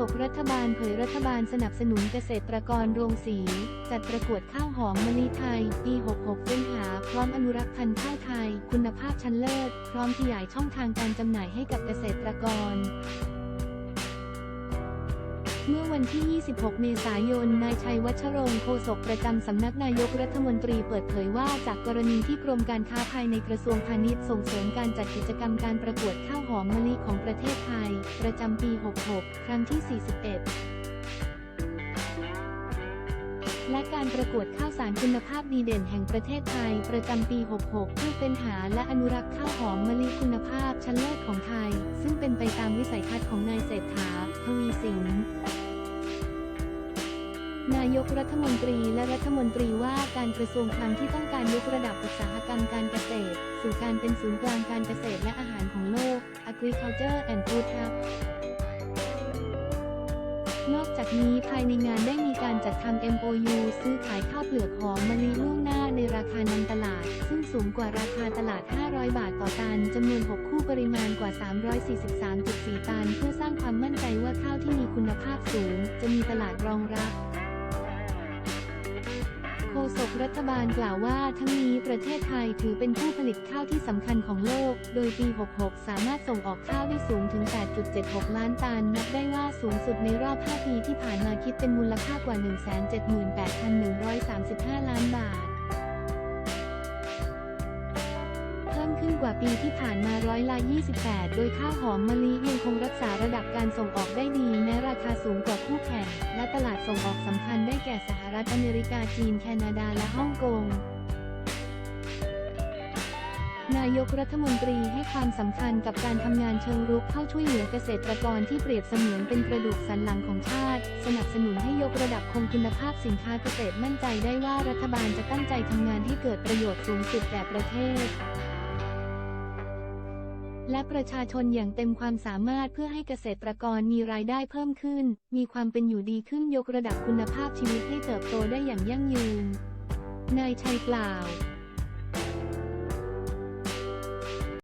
ศกรัฐบาลเผยรัฐบาลสนับสนุนเกษตรกรโรงสี จัดประกวดข้าวหอมมะลิไทย ปี 66เฟ้นหา พร้อมอนุรักษ์พันธุ์ข้าวไทย คุณภาพชั้นเลิศ พร้อมขยายช่องทางการจำหน่ายให้กับเกษตรกร เมื่อวันที่ 26 เมษายน นายชัยวัชรงค์โฆษกประจำสำนักนายกรัฐมนตรีเปิดเผยว่าจากกรณีที่กรมการค้าภายในกระทรวงพาณิชย์ส่งเสริมการจัดกิจกรรมการประกวดข้าวหอมมะลิของประเทศไทย ประจำปี 66 ครั้งที่ 41และการประกวดข้าวสารคุณภาพดีเด่นแห่งประเทศไทย ประจำปี 66 เพื่อเป็นหาและอนุรักษ์ข้าวหอมมะลิคุณภาพชั้นเลิศของไทย ซึ่งเป็นไปตามวิสัยทัศน์ของนายเศรษฐา ทวีสิน นายกรัฐมนตรีและรัฐมนตรีว่าการกระทรวงคลังที่ต้องการยกระดับอุตสาหกรรมการเกษตร สู่การเป็นศูนย์กลางการเกษตรและอาหารของโลก Agriculture and Food Hub นอกจากนี้ภายในงานได้มีการจัดทำ MOU ซื้อขายข้าวเปลือกหอมมะลิล่วงหน้าในราคานำตลาด ซึ่งสูงกว่าราคาตลาด 500 บาทต่อตันจำนวน 6 คู่ปริมาณกว่า 343.4 ตัน เพื่อสร้างความมั่นใจว่าข้าวที่มีคุณภาพสูง จะมีตลาดรองรับ โฆษกรัฐบาลกล่าวว่าทั้งนี้ประเทศไทยถือเป็นผู้ผลิตข้าวที่สำคัญของโลก โดยปี 66 สามารถส่งออกข้าวได้สูงถึง 8.76 ล้านตัน นับได้ว่าสูงสุดในรอบ 5 ปีที่ผ่านมาคิดเป็นมูลค่ากว่า 178,135 ล้านบาท กว่าปีที่ผ่านมาร้อยละ 28 โดยข้าวหอมมะลิยังคงรักษาระดับการส่งออกได้ดีแม้ราคาสูงกว่าคู่แข่ง และตลาดส่งออกสำคัญได้แก่สหรัฐอเมริกาจีน แคนาดาและฮ่องกงนายกรัฐมนตรีให้ความสำคัญกับการทำงานเชิงรุกเข้าช่วยเหลือเกษตรกรที่เปรียบเสมือนเป็นกระดูกสันหลังของชาติ สนับสนุนให้ยกระดับคงคุณภาพสินค้าเกษตรมั่นใจได้ว่ารัฐบาลจะตั้งใจทำงานให้เกิดประโยชน์สูงสุดแก่ประเทศ และประชาชนอย่างเต็มความสามารถเพื่อให้เกษตรกรมีรายได้เพิ่มขึ้น มีความเป็นอยู่ดีขึ้นยกระดับคุณภาพชีวิตให้เติบโตได้อย่างยั่งยืน นายชัยกล่าว